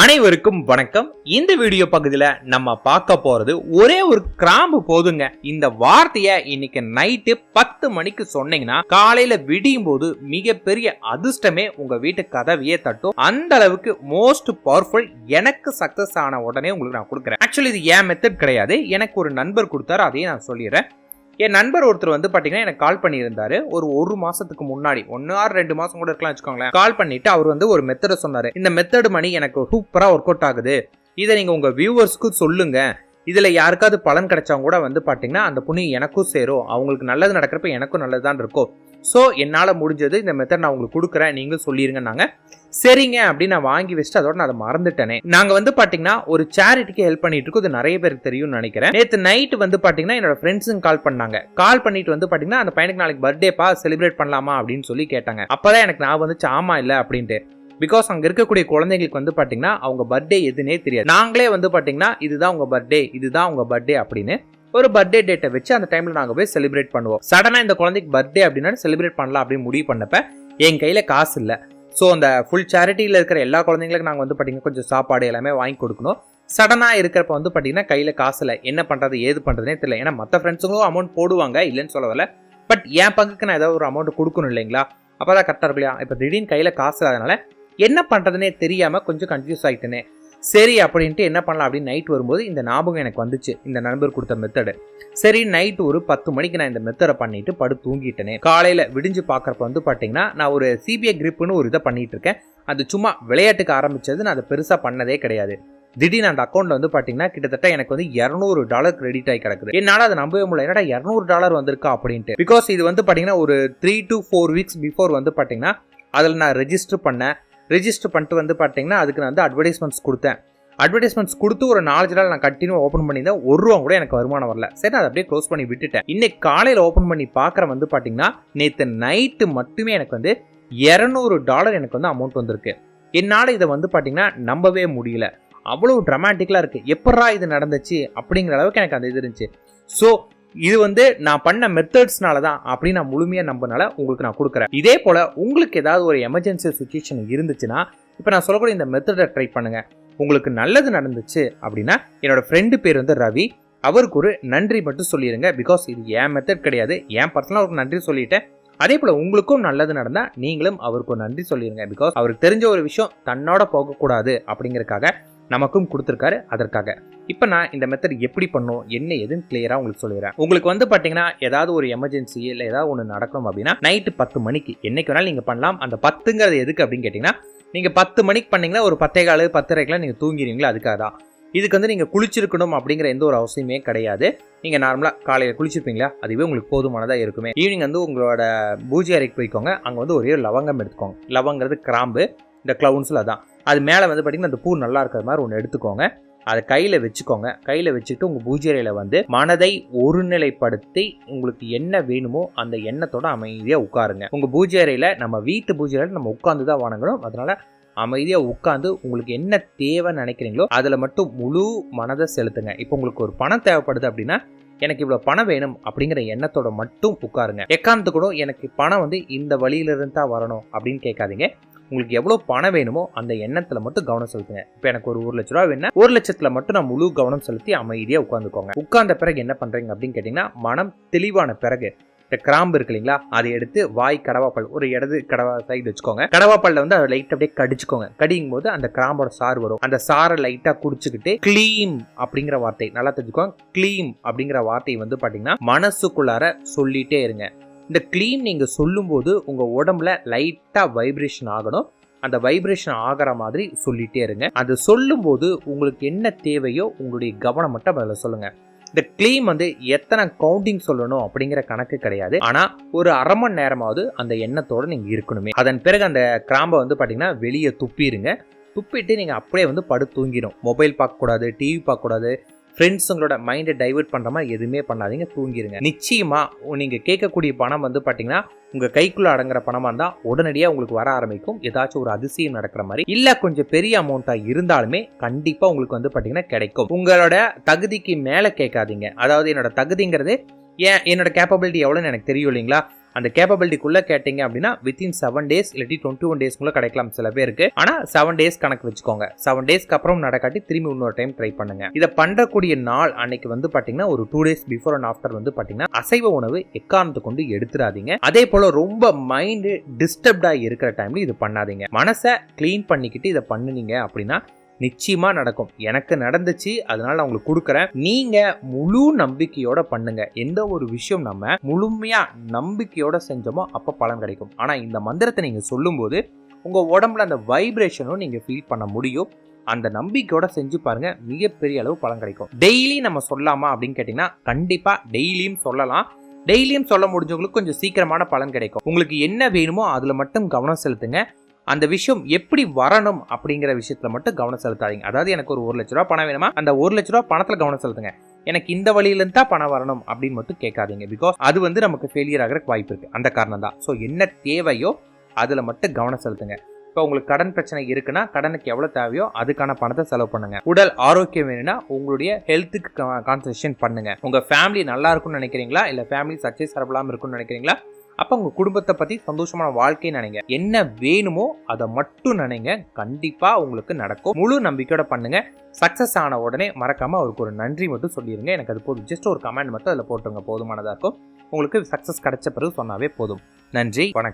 அனைவருக்கும் வணக்கம். இந்த வீடியோ பகுதியில நம்ம பார்க்க போறது ஒரே ஒரு கிராம்பு போதுங்க. இந்த வார்த்தைய இன்னைக்கு நைட்டு பத்து மணிக்கு சொன்னீங்கன்னா காலையில விடியும் போது மிகப்பெரிய அதிர்ஷ்டமே உங்க வீட்டு கதவையே தட்டும். அந்த அளவுக்கு மோஸ்ட் பவர்ஃபுல் எனக்கு சக்சஸ் ஆன உடனே உங்களுக்கு நான் கொடுக்குறேன். ஆக்சுவலி இது ஏன் மெத்தட் கிடையாது. எனக்கு ஒரு நண்பர் கொடுத்தாரு அதையும் நான் சொல்லிடுறேன். என் நண்பர் ஒருத்தர் வந்து பார்த்தீங்கன்னா எனக்கு கால் பண்ணியிருந்தாரு. ஒரு ஒரு மாசத்துக்கு முன்னாடி. ஒன்று ஆறு ரெண்டு மாசம் கூட இருக்கலாம் வச்சுக்கோங்களேன். கால் பண்ணிட்டு அவர் வந்து ஒரு மெத்தடை சொன்னார். இந்த மெத்தடு மணி எனக்கு சூப்பராக ஒர்க் அவுட் ஆகுது. இதை நீங்கள் உங்கள் வியூவர்ஸ்க்கு சொல்லுங்கள் இதில் யாருக்காவது பலன் கிடைச்சவங்க கூட வந்து பார்த்தீங்கன்னா அந்த புண்ணியம் எனக்கும் சேரும். அவங்களுக்கு நல்லது நடக்கிறப்ப எனக்கும் நல்லதுதான் இருக்கும். ஸோ என்னால் முடிஞ்சது இந்த மெத்தட் நான் உங்களுக்கு கொடுக்குறேன். நீங்களும் சொல்லிருங்கன்னாங்க. சரிங்க அப்படின்னு நான் வாங்கி வச்சுட்டு அதோட நான் அதை மறந்துட்டேனே. நாங்கள் வந்து பார்த்தீங்கன்னா ஒரு சேரிட்டிக்கு ஹெல்ப் பண்ணிட்டு இருக்கோம். இது நிறைய பேருக்கு தெரியும்னு நினைக்கிறேன். நேற்று நைட் வந்து பார்த்தீங்கன்னா என்னோட ஃப்ரெண்ட்ஸுங்க கால் பண்ணாங்க. கால் பண்ணிட்டு வந்து பார்த்தீங்கன்னா அந்த பையனுக்கு நாளைக்கு பர்த்டேப்பா செலிப்ரேட் பண்ணலாமா அப்படின்னு சொல்லி கேட்டாங்க. அப்போ தான் எனக்கு நான் வந்து சாமா இல்லை அப்படின்ட்டு. பிகாஸ் அங்கே இருக்கக்கூடிய குழந்தைங்களுக்கு வந்து பார்த்தீங்கன்னா அவங்க பர்த்டே எதுனே தெரியாது. நாங்களே வந்து பார்த்தீங்கன்னா இதுதான் உங்கள் பர்த்டே இதுதான் உங்கள் பர்த்டே அப்படின்னு ஒரு பர்த்டே டேட்டை வச்சு அந்த டைமில் நாங்கள் போய் செலிப்ரேட் பண்ணுவோம். சடனாக இந்த குழந்தைக்கு பர்த்டே அப்படின்னா செலிப்ரேட் பண்ணலாம் அப்படின்னு முடிவு பண்ணப்ப என் கையில் காசு இல்லை. ஸோ அந்த ஃபுல் சேரிட்டியில் இருக்கிற எல்லா குழந்தைங்களுக்கும் நாங்கள் வந்து பார்த்தீங்கன்னா கொஞ்சம் சாப்பாடு எல்லாமே வாங்கி கொடுக்கணும். சடனாக இருக்கிறப்ப வந்து பார்த்தீங்கன்னா கையில் காசு இல்லை. என்ன பண்ணுறது ஏது பண்ணுறதுனே தெரியல. ஏன்னா மற்ற ஃப்ரெண்ட்ஸுங்களும் அமௌண்ட் போடுவாங்க இல்லைன்னு சொல்லவில்ல பட் என் பங்குக்கு நான் ஏதாவது ஒரு அமௌண்ட் கொடுக்கணும் இல்லைங்களா? அப்போ தான் கரெக்டாக இருக்கும் இல்லையா? இப்போ திடீர்னு கையில் காசு இல்லாதனால என்ன பண்ணுறதுனே தெரியாமல் கொஞ்சம் கன்ஃபியூஸ் ஆகிட்டேனே சரி அப்படின்ட்டு என்ன பண்ணலாம் அப்படின்னு நைட் வரும்போது இந்த ஞாபகம் எனக்கு வந்துச்சு. இந்த நண்பர் கொடுத்த மெத்தடு சரி நைட் ஒரு பத்து மணிக்கு நான் இந்த மெத்தடை பண்ணிட்டு படு தூங்கிட்டேனே. காலையில் விடிஞ்சு பார்க்குறப்ப வந்து பார்த்தீங்கன்னா நான் ஒரு சிபிஐ கிரிப்புன்னு ஒரு இதை பண்ணிட்டு இருக்கேன். அது சும்மா விளையாட்டுக்கு ஆரம்பிச்சது நான் அதை பெருசாக பண்ணதே கிடையாது. திடீர்னு அந்த அக்கௌண்ட்ல வந்து பார்த்தீங்கன்னா கிட்டத்தட்ட எனக்கு வந்து இரநூறு டாலர் கிரெடிட் ஆகி கிடக்குது. என்னால் அதை நம்பவே முடியல. என்னடா இரநூறு டாலர் வந்திருக்கா அப்படின்ட்டு. பிகாஸ் இது வந்து பார்த்தீங்கன்னா ஒரு three to four weeks before வந்து பார்த்தீங்கன்னா அதில் நான் ரெஜிஸ்டர் பண்ணேன். ரிஜிஸ்டர் பண்ணிட்டு வந்து பார்த்தீங்கன்னா அதுக்கு நான் வந்து அட்வர்டைஸ்மெண்ட்ஸ் கொடுத்தேன். அட்வர்டைஸ்மெண்ட்ஸ் கொடுத்து ஒரு நாலஞ்சு நாள் நான் கண்டினியூ ஓப்பன் பண்ணியிருந்தேன். ஒரு ரூபா கூட எனக்கு வருமானம் வரல. சரி அதை அப்படியே க்ளோஸ் பண்ணி விட்டுட்டேன். இன்னைக்கு காலையில் ஓப்பன் பண்ணி பார்க்குற வந்து பார்த்தீங்கன்னா நேற்று நைட்டு மட்டுமே எனக்கு வந்து இரநூறு டாலர் எனக்கு வந்து அமௌண்ட் வந்திருக்கு. என்னால் இதை வந்து பார்த்தீங்கன்னா நம்பவே முடியல. அவ்வளோ ட்ரமாட்டிக்கலாக இருக்குது எப்பட்றா இது நடந்துச்சு அப்படிங்கிற அளவுக்கு எனக்கு அந்த இது இருந்துச்சு. ஸோ இது வந்து நான் பண்ண மெத்தட்ஸ்னால தான் அப்படின்னு நான் முழுமையாக நம்பனால உங்களுக்கு நான் கொடுக்குறேன். இதே போல் உங்களுக்கு ஏதாவது ஒரு எமர்ஜென்சி சுச்சுவேஷன் இருந்துச்சுன்னா இப்போ நான் சொல்லக்கூடிய இந்த மெத்தடை ட்ரை பண்ணுங்கள் உங்களுக்கு நல்லது நடந்துச்சு அப்படின்னா என்னோட ஃப்ரெண்டு பேர் வந்து ரவி. அவருக்கு ஒரு நன்றி மட்டும் சொல்லிடுங்க பிகாஸ் இது என் மெத்தட் கிடையாது. என் பர்சனலாக அவருக்கு நன்றி சொல்லிட்டேன். அதே போல் உங்களுக்கும் நல்லது நடந்தால் நீங்களும் அவருக்கு ஒரு நன்றி சொல்லிடுங்க பிகாஸ் அவருக்கு தெரிஞ்ச ஒரு விஷயம் தன்னோட போகக்கூடாது அப்படிங்கிறக்காக நமக்கும் கொடுத்துருக்காரு அதற்காக. இப்போ நான் இந்த மெத்தட் எப்படி பண்ணும் என்ன எதுன்னு கிளியராக உங்களுக்கு சொல்லிடுறேன். உங்களுக்கு வந்து பார்த்தீங்கன்னா ஏதாவது ஒரு எமர்ஜென்சி இல்லை ஏதாவது ஒன்று நடக்கணும் அப்படின்னா நைட்டு பத்து மணிக்கு என்னைக்கு வேணாலும் நீங்கள் பண்ணலாம். அந்த பத்துங்கிறது எதுக்கு அப்படின்னு கேட்டிங்கன்னா நீங்கள் பத்து மணிக்கு பண்ணீங்கன்னா ஒரு பத்தே காலு பத்தரைக்கெலாம் நீங்கள் தூங்கிடுவீங்களா அதுக்காக தான். இதுக்கு வந்து நீங்கள் குளிச்சிருக்கணும் அப்படிங்கிற எந்த ஒரு அவசியமே கிடையாது. நீங்கள் நார்மலாக காலையில் குளிச்சிருப்பீங்களா? அதுவே உங்களுக்கு போதுமானதாக இருக்குமே. ஈவினிங் வந்து உங்களோட பூஜை அறைக்கு போய்க்கோங்க. அங்கே வந்து ஒரே ஒரு லவங்கம் எடுத்துக்கோங்க. லவங்கிறது கிராம்பு இந்த க்ளவுன்ஸில் தான் அது மேலே வந்து பார்த்திங்கன்னா அந்த பூ நல்லா இருக்கிற மாதிரி ஒன்று எடுத்துக்கோங்க. அதை கையில் வச்சுக்கோங்க. கையில் வச்சுக்கிட்டு உங்கள் பூஜை அறையில் வந்து மனதை ஒருநிலைப்படுத்தி உங்களுக்கு என்ன வேணுமோ அந்த எண்ணத்தோட அமைதியாக உட்காருங்க. உங்கள் பூஜை அறையில் நம்ம வீட்டு பூஜை அறையில் நம்ம உட்காந்து தான் வணங்கணும். அதனால் அமைதியாக உட்காந்து உங்களுக்கு என்ன தேவைன்னு நினைக்கிறீங்களோ அதில் மட்டும் முழு மனதை செலுத்துங்க. இப்போ உங்களுக்கு ஒரு பணம் தேவைப்படுது அப்படின்னா எனக்கு இவ்வளோ பணம் வேணும் அப்படிங்கிற எண்ணத்தோட மட்டும் உட்காருங்க. எக்காரணத்து கூட எனக்கு பணம் வந்து இந்த வழியிலிருந்து தான் வரணும் அப்படின்னு கேட்காதீங்க. உங்களுக்கு எவ்வளோ பணம் வேணுமோ அந்த எண்ணத்தில் மட்டும் கவனம் செலுத்துங்க. இப்போ எனக்கு ஒரு ஒரு லட்ச ரூபா வேணும்னா ஒரு லட்சத்தில் மட்டும் நான் முழு கவனம் செலுத்தி அமைதியாக உட்காந்துக்கோங்க உட்கார்ந்த பிறகு என்ன பண்ணுறீங்க அப்படின்னு கேட்டிங்கன்னா மனம் தெளிவான பிறகு இந்த கிராம்பு இருக்கு இல்லைங்களா அதை எடுத்து வாய் கடவாப்பல் ஒரு இடது கடவா சைடு வச்சுக்கோங்க. கடவாப்பல்ல வந்து அதை லைட் அப்படியே கடிச்சுக்கோங்க. கடிக்கும் போது அந்த கிராம்போட சாறு வரும். அந்த சாரை லைட்டா குடிச்சுக்கிட்டு கிளீம் அப்படிங்கிற வார்த்தை நல்லா தெரிஞ்சுக்கோங்க. கிளீம் அப்படிங்கிற வார்த்தை வந்து பாத்தீங்கன்னா மனசுக்குள்ளார சொல்லிட்டே இருங்க. இந்த க்ளீன் நீங்கள் சொல்லும்போது உங்கள் உடம்புல லைட்டாக வைப்ரேஷன் ஆகணும். அந்த வைப்ரேஷன் ஆகிற மாதிரி சொல்லிகிட்டே இருங்க. அது சொல்லும்போது உங்களுக்கு என்ன தேவையோ உங்களுடைய கவனம் மட்டும் அதில் சொல்லுங்கள் இந்த க்ளீம் வந்து எத்தனை கவுண்டிங் சொல்லணும் அப்படிங்கிற கணக்கு கிடையாது. ஆனால் ஒரு அரை மணி நேரமாவது அந்த எண்ணத்தோடு நீங்கள் இருக்கணுமே. அதன் பிறகு அந்த கிராம்பை வந்து பார்த்தீங்கன்னா வெளியே துப்பிடுங்க. துப்பிட்டு நீங்கள் அப்படியே வந்து படு தூங்கிடும் மொபைல் பார்க்கக்கூடாது டிவி பார்க்கக்கூடாது ஃப்ரெண்ட்ஸ் உங்களோட மைண்டை டைவெர்ட் பண்ணுற மாதிரி எதுவுமே பண்ணாதீங்க தூங்கிடுங்க நிச்சயமாக நீங்கள் கேட்கக்கூடிய பணம் வந்து பார்த்தீங்கன்னா உங்கள் கைக்குள்ளே அடங்குற பணமாக இருந்தால் உடனடியாக உங்களுக்கு வர ஆரம்பிக்கும். ஏதாச்சும் ஒரு அதிசயம் நடக்கிற மாதிரி. இல்லை கொஞ்சம் பெரிய அமௌண்ட்டாக இருந்தாலுமே கண்டிப்பாக உங்களுக்கு வந்து பார்த்தீங்கன்னா கிடைக்கும். உங்களோட தகுதிக்கு மேலே கேட்காதீங்க. அதாவது என்னோட தகுதிங்கிறது ஏன் என்னோட கேப்பபிலிட்டி எவ்வளோன்னு எனக்கு தெரியும் இல்லைங்களா? அந்த கேப்பபிலிட்டிக்குள்ள கேட்டீங்க அப்படின்னா வித்தின் செவன் டேஸ் இல்லாட்டி டுவெண்ட்டி ஒன் டேஸ்க்குள்ள கிடைக்கலாம் சில பேருக்கு. ஆனா செவன் டேஸ் கணக்கு வச்சுக்கோங்க. செவன் டேஸ்க்கு அப்புறம் நடக்காட்டி திரும்பி இன்னொரு டைம் ட்ரை பண்ணுங்க. இதை பண்றக்கூடிய நாள் அன்னைக்கு வந்து பாத்தீங்கன்னா ஒரு two days before and after வந்து பாத்தீங்கன்னா அசைவ உணவு எக்காரணத்தை கொண்டு எடுத்துடாதீங்க அதே போல ரொம்ப மைண்டு டிஸ்டர்ப்டா இருக்கிற டைம்ல இது பண்ணாதீங்க. மனசை க்ளீன் பண்ணிக்கிட்டு இதை பண்ணுனீங்க அப்படின்னா நிச்சயமா நடக்கும். எனக்கு நடந்துச்சு அதனால நான் உங்களுக்கு கொடுக்குறேன். நீங்க முழு நம்பிக்கையோட பண்ணுங்க. எந்த ஒரு விஷயம் நம்ம முழுமையா நம்பிக்கையோட செஞ்சோமோ அப்ப பலன் கிடைக்கும். ஆனா இந்த மந்திரத்தை நீங்க சொல்லும்போது உங்க உடம்புல அந்த வைப்ரேஷனும் நீங்க ஃபீல் பண்ண முடியும். அந்த நம்பிக்கையோட செஞ்சு பாருங்க மிகப்பெரிய அளவு பலன் கிடைக்கும். டெய்லி நம்ம சொல்லலாமா அப்படின்னு கேட்டீங்கன்னா கண்டிப்பா டெய்லியும் சொல்லலாம். டெய்லியும் சொல்ல முடிஞ்சவங்களுக்கு கொஞ்சம் சீக்கிரமான பலன் கிடைக்கும். உங்களுக்கு என்ன வேணுமோ அதில் மட்டும் கவனம் செலுத்துங்க. அந்த விஷயம் எப்படி வரணும் அப்படிங்கிற விஷயத்தில் மட்டும் கவனம் செலுத்தாதீங்க. அதாவது எனக்கு ஒரு ஒரு லட்ச ரூபா பணம் வேணுமா? அந்த ஒரு லட்ச ரூபா பணத்துல கவனம் செலுத்துங்க. எனக்கு இந்த வழியிலிருந்து தான் பணம் வரணும் அப்படின்னு மட்டும் கேட்காதீங்க. பிகாஸ் அது வந்து நமக்கு ஃபெயிலியர் ஆகிறதுக்கு வாய்ப்பு இருக்குது அந்த காரணம் தான் ஸோ என்ன தேவையோ அதில் மட்டும் கவனம் செலுத்துங்க. இப்போ உங்களுக்கு கடன் பிரச்சனை இருக்குன்னா கடனுக்கு எவ்வளோ தேவையோ அதுக்கான பணத்தை செலவு பண்ணுங்க. உடல் ஆரோக்கியம் வேணும்னா உங்களுடைய ஹெல்த்துக்கு கான்சன்ட்ரேஷன் பண்ணுங்க. உங்க ஃபேமிலி நல்லா இருக்கும்னு நினைக்கிறீங்களா? இல்லை ஃபேமிலி சக்சஸ் வரலாம இருக்கும்னு நினைக்கிறீங்களா? அப்ப உங்க குடும்பத்தை பத்தி சந்தோஷமான வாழ்க்கை நினைங்க. என்ன வேணுமோ அதை மட்டும் நினைங்க. கண்டிப்பா உங்களுக்கு நடக்கும். முழு நம்பிக்கையோட பண்ணுங்க. சக்சஸ் ஆன உடனே மறக்காம அவருக்கு ஒரு நன்றி மட்டும் சொல்லிடுங்க எனக்கு அது போதும். ஜஸ்ட் ஒரு கமெண்ட் மட்டும் அதில் போட்டுருங்க. போதுமானதாக இருக்கும். உங்களுக்கு சக்சஸ் கிடைச்ச பிறகு சொன்னாவே போதும். நன்றி. வணக்கம்.